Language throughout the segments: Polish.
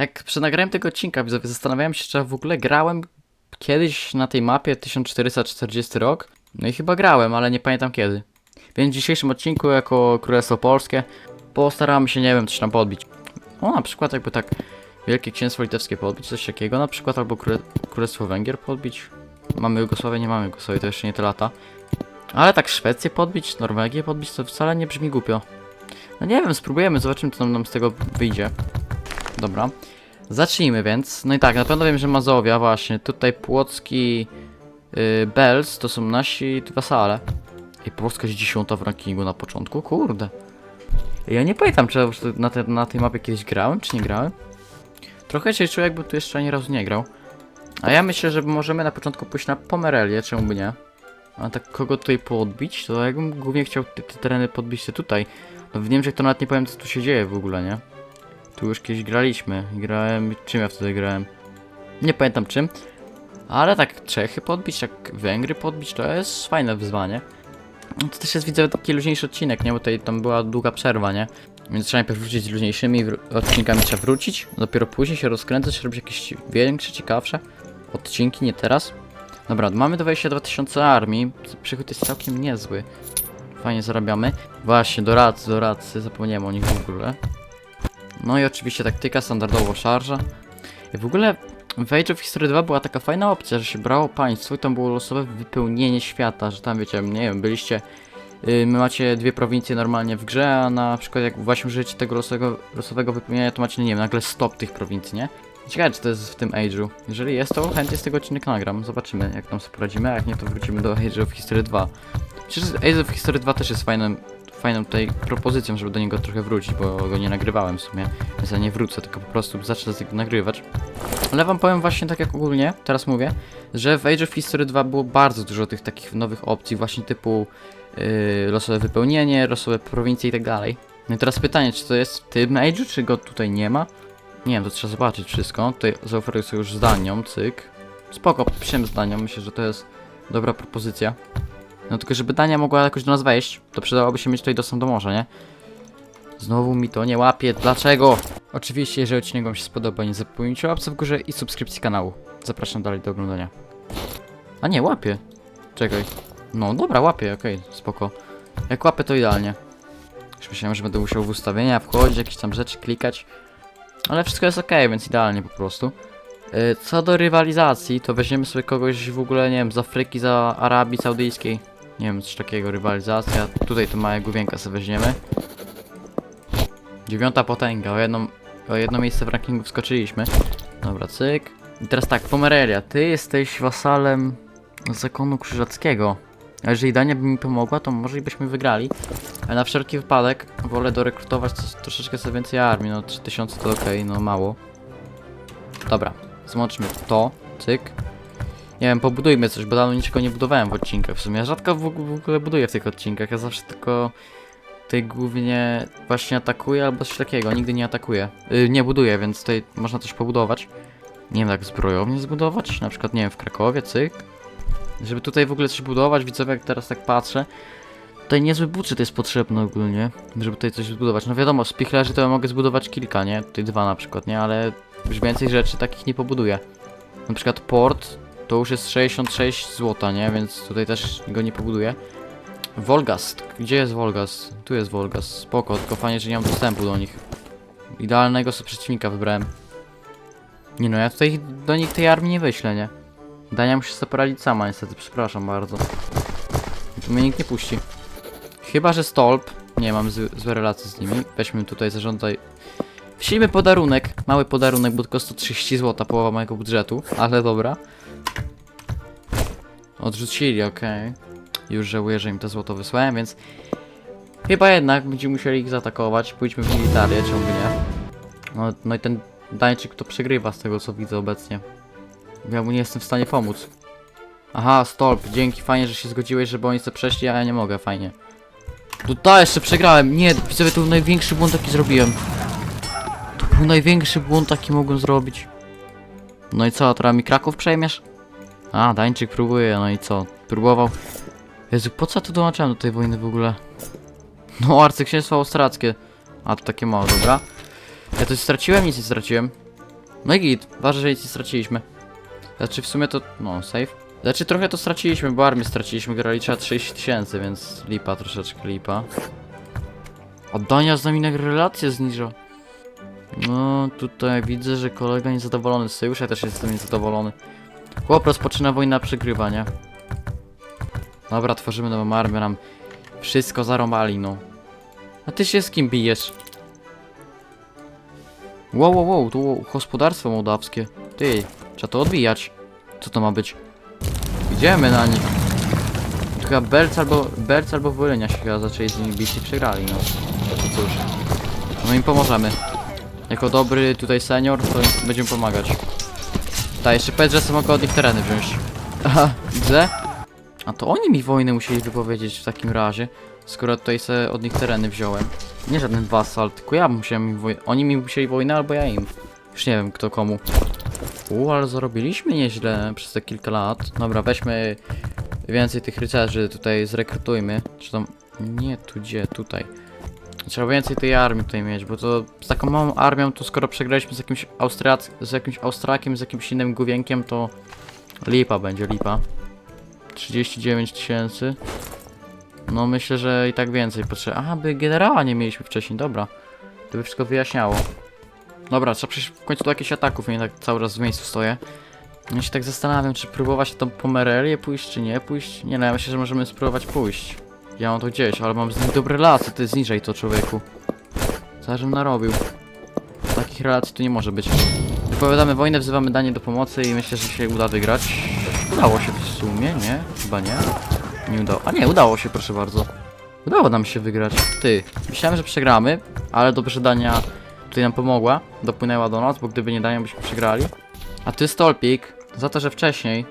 Tak, przy nagraniu tego odcinka zastanawiałem się, czy ja w ogóle grałem kiedyś na tej mapie 1440 rok. No i chyba grałem, ale nie pamiętam kiedy. Więc w dzisiejszym odcinku jako Królestwo Polskie postaramy się, nie wiem, coś tam podbić. O, na przykład jakby tak Wielkie Księstwo Litewskie podbić, coś takiego, na przykład albo Króle Królestwo Węgier podbić. Mamy Jugosławię, nie mamy Jugosławii, to jeszcze nie te lata. Ale tak Szwecję podbić, Norwegię podbić, to wcale nie brzmi głupio. No nie wiem, spróbujemy, zobaczymy co nam z tego wyjdzie. Dobra. Zacznijmy więc. No i tak, na pewno wiem, że Mazowia właśnie. Tutaj Płocki yy, Bells to są nasi wasale. I Polska jest dziesiąta w rankingu na początku, kurde. Ja nie pamiętam, czy na, te, na tej mapie kiedyś grałem, czy nie grałem. Trochę się czuję, jakbym tu jeszcze ani razu nie grał. A ja myślę, że możemy na początku pójść na Pomerelię, czemu by nie? A tak kogo tutaj podbić? To jakbym głównie chciał te, te tereny podbić te tutaj. No w Niemczech to nawet nie powiem co tu się dzieje w ogóle, nie? Tu już kiedyś graliśmy. Grałem. Czym ja wtedy grałem? Nie pamiętam czym. Ale tak Czechy podbić, tak Węgry podbić, to jest fajne wyzwanie. To też jest widzę taki luźniejszy odcinek, nie? Bo tutaj tam była długa przerwa, nie? Więc trzeba najpierw wrócić z luźniejszymi odcinkami, trzeba wrócić. Dopiero później się rozkręcać, robić jakieś większe, ciekawsze odcinki, nie teraz. Dobra, mamy 22 tysiące armii. Przychód jest całkiem niezły. Fajnie zarabiamy. Właśnie, doradcy, doradcy, zapomniałem o nich w ogóle. No i oczywiście taktyka, standardowo szarża. I w ogóle w Age of History 2 była taka fajna opcja, że się brało państwo i tam było losowe wypełnienie świata, że tam wiecie, nie wiem, byliście... Yy, my macie dwie prowincje normalnie w grze, a na przykład jak właśnie użyjecie tego losowego, losowego wypełnienia, to macie, nie wiem, nagle stop tych prowincji, nie? Ciekawe, czy to jest w tym Age'u. Jeżeli jest, to chętnie z tego odcinek nagram. Zobaczymy, jak tam sobie poradzimy, a jak nie, to wrócimy do Age of History 2. Przecież Age of History 2 też jest fajnym, fajną tutaj propozycją, żeby do niego trochę wrócić, bo go nie nagrywałem w sumie. Więc ja nie wrócę, tylko po prostu zacznę z niego nagrywać. Ale wam powiem właśnie tak jak ogólnie, teraz mówię, że w Age of History 2 było bardzo dużo tych takich nowych opcji, właśnie typu yy, losowe wypełnienie, losowe prowincje i tak dalej. No i teraz pytanie, czy to jest w tym Age'u, czy go tutaj nie ma? Nie wiem, to trzeba zobaczyć wszystko. Tutaj zaoferuję sobie już zdaniom, cyk. Spoko, piszemy zdaniom, myślę, że to jest dobra propozycja. No tylko, żeby Dania mogła jakoś do nas wejść, to przydałoby się mieć tutaj dostęp do morza, nie? Znowu mi to nie łapie, dlaczego? Oczywiście, jeżeli odcinek wam się spodoba, nie zapomnijcie o łapce w górze i subskrypcji kanału. Zapraszam dalej do oglądania. A nie, łapie. Czekaj. No dobra, łapie, okej, spoko. Jak łapie, to idealnie. Już myślałem, że będę musiał w ustawienia wchodzić, jakieś tam rzeczy klikać. Ale wszystko jest ok, więc idealnie po prostu. Yy, Co do rywalizacji, to weźmiemy sobie kogoś w ogóle, nie wiem, z Afryki, za Arabii Saudyjskiej. Nie wiem, coś takiego, rywalizacja. Tutaj to małe główienka sobie weźmiemy. Dziewiąta potęga, o, jedną, o jedno miejsce w rankingu wskoczyliśmy. Dobra, cyk. I teraz tak, Pomerelia, ty jesteś wasalem zakonu krzyżackiego. A jeżeli Dania by mi pomogła, to może byśmy wygrali. Ale na wszelki wypadek wolę dorekrutować troszeczkę sobie więcej armii. No 3000 to ok, no mało. Dobra, złączmy to, cyk. Nie wiem, pobudujmy coś, bo dawno niczego nie budowałem w odcinkach. W sumie ja rzadko w, w ogóle buduję w tych odcinkach. Ja zawsze tylko tutaj głównie właśnie atakuję albo coś takiego. Nigdy nie atakuję. Yy, nie buduję, więc tutaj można coś pobudować. Nie wiem, jak zbrojownię zbudować. Na przykład, nie wiem, w Krakowie, cyk. Żeby tutaj w ogóle coś budować, widzowie, jak teraz tak patrzę. Tutaj niezły budżet jest potrzebny ogólnie, żeby tutaj coś zbudować. No wiadomo, z pichlerzy to ja mogę zbudować kilka, nie? Tutaj dwa na przykład, nie? Ale już więcej rzeczy takich nie pobuduję. Na przykład port to już jest 66 zł, nie? Więc tutaj też go nie pobuduję. Wolgast. Gdzie jest Wolgast? Tu jest Wolgast. Spoko, tylko fajnie, że nie mam dostępu do nich. Idealnego sobie przeciwnika wybrałem. Nie no, ja tutaj do nich tej armii nie wyślę, nie? Dania musi sobie poradzić sama niestety, przepraszam bardzo. Tu mnie nikt nie puści. Chyba, że Stolp. Nie mam złe, złe relacje z nimi. Weźmy tutaj zarządzaj. Wsilijmy podarunek. Mały podarunek, bo tylko 130 zł, połowa mojego budżetu. Ale dobra. Odrzucili, okej. Już żałuję, że im to złoto wysłałem, więc... Chyba jednak będziemy musieli ich zaatakować. Pójdźmy w militarię, czemu nie. No, no i ten Dańczyk to przegrywa z tego, co widzę obecnie. Ja mu nie jestem w stanie pomóc. Aha, stolp, dzięki, fajnie, że się zgodziłeś, żeby oni sobie przeszli, a ja nie mogę, fajnie. Tutaj jeszcze przegrałem, nie, widzowie, to był największy błąd, jaki zrobiłem. To był największy błąd, jaki mogłem zrobić. No i co, teraz mi Kraków przejmiesz? A, Dańczyk próbuje, no i co, próbował. Jezu, po co tu dołączałem do tej wojny w ogóle? No, arcyksięstwo austriackie. A, to takie mało, dobra. Ja coś straciłem? Nic nie straciłem. No i git, ważne, że nic nie straciliśmy. Znaczy w sumie to, no, safe. Znaczy trochę to straciliśmy, bo armię straciliśmy, grali trzeba 30 tysięcy, więc lipa, troszeczkę lipa. Oddania z nami na relacje zniża. No, tutaj widzę, że kolega niezadowolony z sojusza, ja też jestem niezadowolony. Chłop rozpoczyna wojna przegrywania. Dobra, tworzymy nową armię, nam wszystko zarąbali, no. A ty się z kim bijesz? Wow, wow, wow, tu gospodarstwo mołdawskie. Ty, trzeba to odbijać. Co to ma być? Idziemy na nich. To chyba Belc albo, Belc albo Wolenia się chyba zaczęli z nimi bić i przegrali, no. To cóż. No im pomożemy. Jako dobry tutaj senior, to będziemy pomagać. Ta, jeszcze powiedz, że sobie mogę od nich tereny wziąć. Aha, widzę. A to oni mi wojnę musieli wypowiedzieć w takim razie, skoro tutaj sobie od nich tereny wziąłem. Nie żaden wasal, tylko ja musiałem im wojnę. Oni mi musieli wojnę, albo ja im. Już nie wiem kto komu. U, ale zarobiliśmy nieźle przez te kilka lat. Dobra, weźmy więcej tych rycerzy tutaj zrekrutujmy. Czy tam... Nie, tu gdzie? Tutaj. Trzeba więcej tej armii tutaj mieć, bo to z taką małą armią, to skoro przegraliśmy z jakimś Austriac... z jakimś Austrakiem, z jakimś innym główienkiem, to lipa będzie, lipa. 39 tysięcy. No myślę, że i tak więcej potrzeba. Aha, by generała nie mieliśmy wcześniej, dobra. To by wszystko wyjaśniało. Dobra, trzeba przejść w końcu do jakichś ataków, nie tak cały czas w miejscu stoję. Ja się tak zastanawiam, czy próbować tą Pomerelię pójść, czy nie pójść. Nie no, ja myślę, że możemy spróbować pójść. Ja mam to gdzieś, ale mam z nim dobre relacje, ty zniżej to człowieku. Co ja żem narobił? Takich relacji tu nie może być. Wypowiadamy wojnę, wzywamy danie do pomocy i myślę, że się uda wygrać. Udało się w sumie, nie? Chyba nie. Nie udało. A nie, udało się, proszę bardzo. Udało nam się wygrać. Ty, myślałem, że przegramy, ale dobrze, Dania tutaj nam pomogła. Dopłynęła do nas, bo gdyby nie Dania, byśmy przegrali. A ty, Stolpik, za to, że wcześniej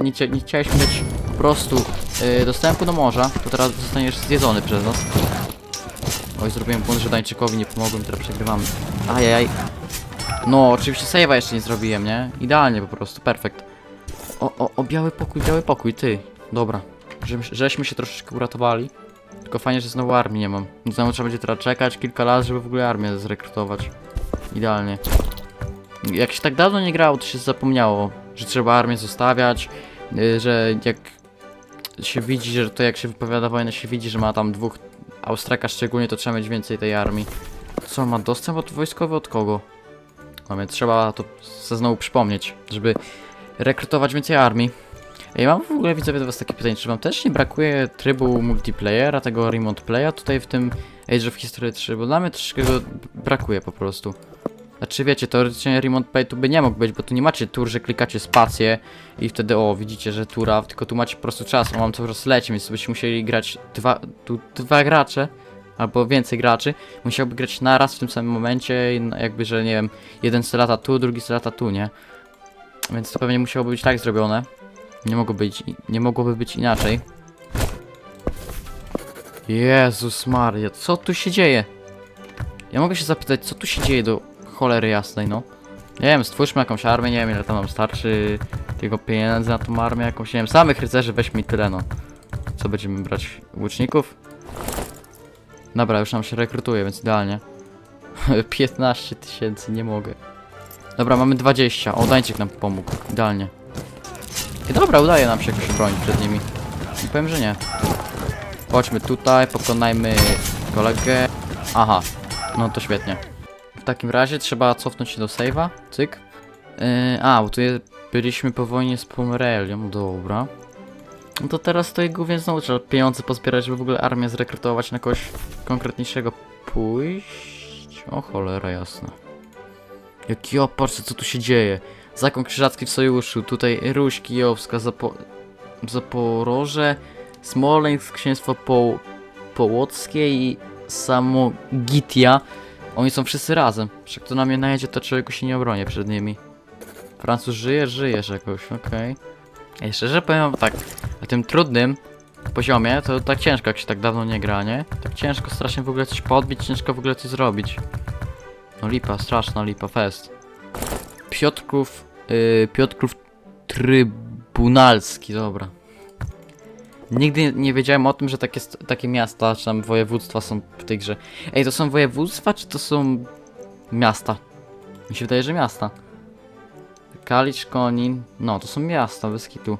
nie, chcia- nie chciałeś mieć po prostu yy, dostępu do morza, to teraz zostaniesz zjedzony przez nas. Oj, zrobiłem błąd, że Dańczykowi nie pomogłem, teraz przegrywamy. Ajajaj. No, oczywiście save'a jeszcze nie zrobiłem, nie? Idealnie po prostu, perfekt. O, o, o, biały pokój, biały pokój, ty. Dobra. Żeśmy, żeśmy się troszeczkę uratowali. Tylko fajnie, że znowu armii nie mam. Znowu trzeba będzie teraz czekać kilka lat, żeby w ogóle armię zrekrutować. Idealnie. Jak się tak dawno nie grało, to się zapomniało, że trzeba armię zostawiać, yy, że jak się widzi, że to jak się wypowiada wojnę, się widzi, że ma tam dwóch Austraka szczególnie, to trzeba mieć więcej tej armii. Co, ma dostęp od wojskowy od kogo? No więc trzeba to sobie znowu przypomnieć, żeby rekrutować więcej armii. Ej, mam w ogóle widzowie do was takie pytanie, czy wam też nie brakuje trybu multiplayera, tego remote playa tutaj w tym Age of History 3, bo dla mnie troszeczkę go brakuje po prostu. Znaczy wiecie, teoretycznie remote play tu by nie mógł być, bo tu nie macie tur, że klikacie spację i wtedy o, widzicie, że tura, tylko tu macie po prostu czas, a mam cały czas leci, więc byście musieli grać dwa, tu dwa gracze, albo więcej graczy, musiałby grać naraz w tym samym momencie, jakby, że nie wiem, jeden se lata tu, drugi se lata tu, nie? Więc to pewnie musiałoby być tak zrobione. Nie mogło być, nie mogłoby być inaczej. Jezus Maria, co tu się dzieje? Ja mogę się zapytać, co tu się dzieje do cholery jasnej, no? Nie wiem, stwórzmy jakąś armię, nie wiem ile tam nam starczy tego pieniędzy na tą armię, jakąś, nie wiem, samych rycerzy weźmy i tyle, no. Co będziemy brać? Łuczników? Dobra, już nam się rekrutuje, więc idealnie. 15 tysięcy, nie mogę. Dobra, mamy 20. O, Dańczyk nam pomógł. Idealnie. I dobra, udaje nam się jakoś obronić przed nimi. Nie powiem, że nie. Chodźmy tutaj, pokonajmy kolegę. Aha, no to świetnie. W takim razie trzeba cofnąć się do save'a. Cyk. Yy, a, bo tu byliśmy po wojnie z Pomerelią. Dobra. No to teraz to głównie znowu trzeba pieniądze pozbierać, żeby w ogóle armię zrekrutować na kogoś konkretniejszego pójść. O cholera jasna. Jaki opar, co tu się dzieje? Zakon Krzyżacki w sojuszu, tutaj Ruś Kijowska, Zapo Zaporoże, Smoleńsk, Księstwo po Połockie i Samogitia. Oni są wszyscy razem. Wszak to na mnie najedzie, to człowieku się nie obronię przed nimi. Francuz żyje, żyjesz jakoś, okej. Ej, szczerze powiem tak, na tym trudnym poziomie to tak ciężko, jak się tak dawno nie gra, nie? Tak ciężko strasznie w ogóle coś podbić, ciężko w ogóle coś zrobić. No lipa, straszna lipa, fest. Piotrków, yy, Piotrków Trybunalski, dobra. Nigdy nie- wiedziałem o tym, że takie, takie miasta, czy tam województwa są w tej grze. Ej, to są województwa, czy to są miasta? Mi się wydaje, że miasta. Kalicz, Konin. No, to są miasta, bez kitu.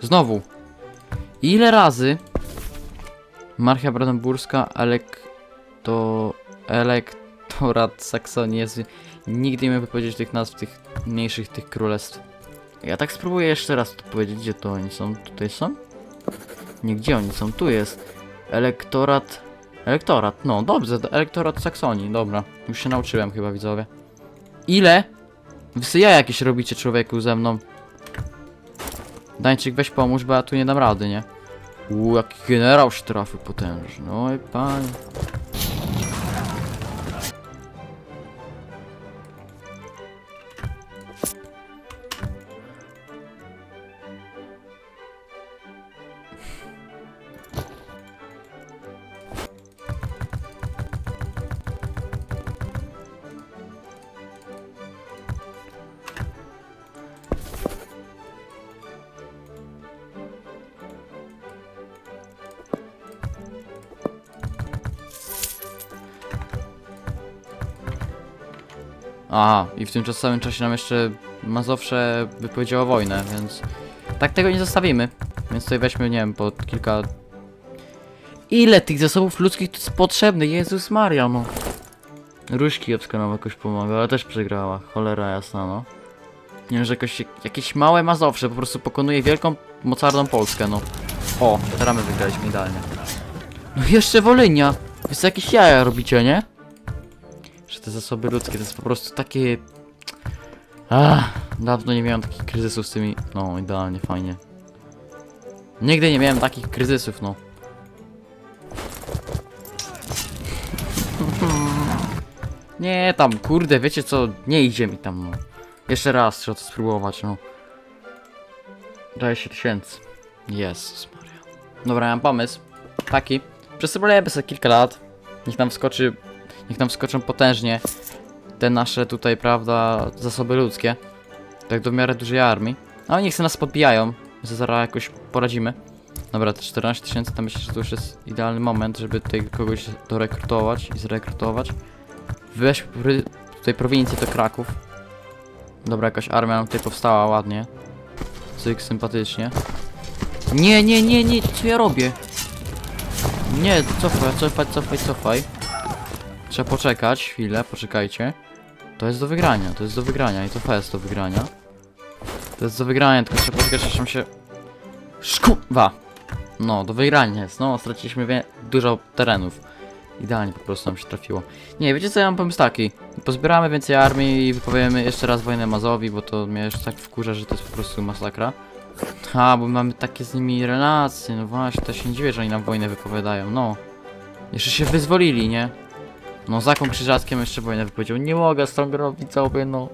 Znowu. Ile razy Marchia Brandenburska, Elek... to... Elektorat Saksonii jest... Nigdy nie umiem wypowiedzieć tych nazw tych mniejszych tych królestw. Ja tak spróbuję jeszcze raz to powiedzieć, gdzie to oni są. Tutaj są? Nie, gdzie oni są? Tu jest. Elektorat... Elektorat, no dobrze, to elektorat Saksonii, dobra. Już się nauczyłem chyba, widzowie. Ile? Wy sobie ja jakieś robicie człowieku ze mną. Dańczyk weź pomóż, bo ja tu nie dam rady, nie? Uuu, jaki generał się trafił potężny. Oj, panie. Aha, i w tym czas- samym czasie nam jeszcze Mazowsze wypowiedziało wojnę, więc tak tego nie zostawimy. Więc tutaj weźmy, nie wiem, po kilka... Ile tych zasobów ludzkich tu jest potrzebny? Jezus Maria, no. Ruś kiepska nam jakoś pomaga, ale też przegrała. Cholera jasna, no. Nie wiem, że jakoś, jakieś małe Mazowsze po prostu pokonuje wielką, mocarną Polskę, no. O, teraz my wygraliśmy idealnie. No jeszcze Wolynia. Wy sobie jakieś jaja robicie, nie? Że te zasoby ludzkie to jest po prostu takie... Dawno nie miałem takich kryzysów z tymi... No, idealnie, fajnie. Nigdy nie miałem takich kryzysów, no. Nie, tam, kurde, wiecie co, nie idzie mi tam, no. Jeszcze raz trzeba to spróbować, no. 20 tysięcy. Jezus Maria. Dobra, ja mam pomysł. Taki. Przesypujemy sobie kilka lat. Niech nam wskoczy Niech nam wskoczą potężnie te nasze tutaj, prawda, zasoby ludzkie. Tak do miarę dużej armii. A oni chce nas podbijają, zaraz jakoś poradzimy. Dobra, te 14 tysięcy to myślę, że to już jest idealny moment, żeby tutaj kogoś dorekrutować i zrekrutować. Weź tutaj prowincję do Kraków. Dobra, jakaś armia nam tutaj powstała ładnie. Cyk, sympatycznie. Nie, nie, nie, nie, co ja robię? Nie, cofaj, cofaj, cofaj, cofaj. Trzeba poczekać chwilę, poczekajcie. To jest do wygrania, to jest do wygrania i to jest do wygrania. To jest do wygrania, tylko trzeba poczekać, aż nam się... Szkuwa! No, do wygrania jest, no, straciliśmy wie... dużo terenów. Idealnie po prostu nam się trafiło. Nie, wiecie co, ja mam pomysł taki. Pozbieramy więcej armii i wypowiemy jeszcze raz wojnę Mazowi, bo to mnie już tak wkurza, że to jest po prostu masakra. A, bo mamy takie z nimi relacje, no właśnie, to się nie dziwię, że oni nam wojnę wypowiadają, no. Jeszcze się wyzwolili, nie? No, zakon krzyżackiem jeszcze wojnę wypowiedział. Nie mogę z tą grą widzowie, no.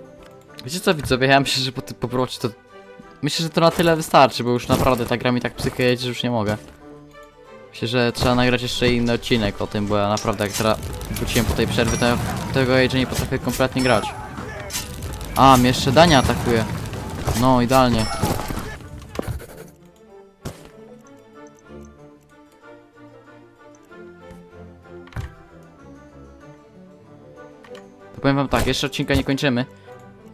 Wiecie co widzowie, ja myślę, że po tym powrocie to... Myślę, że to na tyle wystarczy, bo już naprawdę ta gra mi tak psychę jedzie, że już nie mogę. Myślę, że trzeba nagrać jeszcze inny odcinek o tym, bo ja naprawdę jak teraz wróciłem po tej przerwie, to tego Age nie potrafię kompletnie grać. A, mnie jeszcze Dania atakuje. No, idealnie. Powiem wam tak, jeszcze odcinka nie kończymy.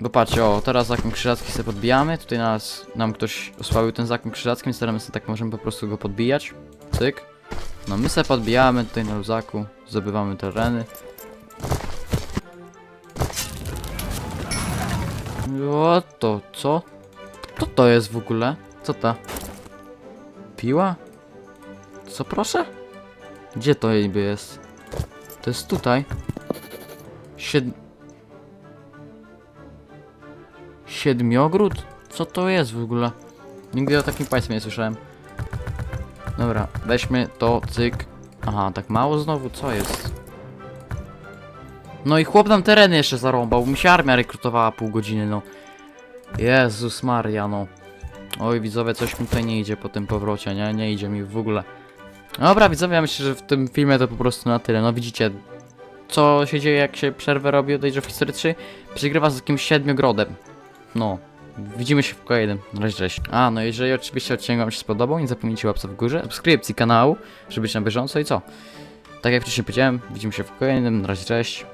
Bo patrzcie, o, teraz zakon krzyżacki sobie podbijamy. Tutaj nas, nam ktoś osłabił ten zakon krzyżacki, więc teraz my sobie tak możemy po prostu go podbijać. Cyk. No my sobie podbijamy tutaj na luzaku, zdobywamy tereny. O to, co? Co to jest w ogóle? Co ta? Piła? Co proszę? Gdzie to niby jest? To jest tutaj. Sied... Siedmiogród? Co to jest w ogóle? Nigdy o takim państwie nie słyszałem. Dobra, weźmy to, cyk. Aha, tak mało znowu? Co jest? No i chłop nam tereny jeszcze zarąbał, mi się armia rekrutowała pół godziny, no. Jezus Maria, no. Oj, widzowie, coś mi tutaj nie idzie po tym powrocie, nie? Nie idzie mi w ogóle. Dobra, widzowie, ja myślę, że w tym filmie to po prostu na tyle. No widzicie, co się dzieje, jak się przerwę robi od Age of History 3? Przegrywa z jakimś siedmiogrodem. No. Widzimy się w kolejnym. Na razie, cześć. A, no jeżeli oczywiście odcinek wam się spodobał, nie zapomnijcie łapca w górze, subskrypcji kanału, żeby być na bieżąco i co? Tak jak wcześniej powiedziałem, widzimy się w kolejnym. Na razie, cześć.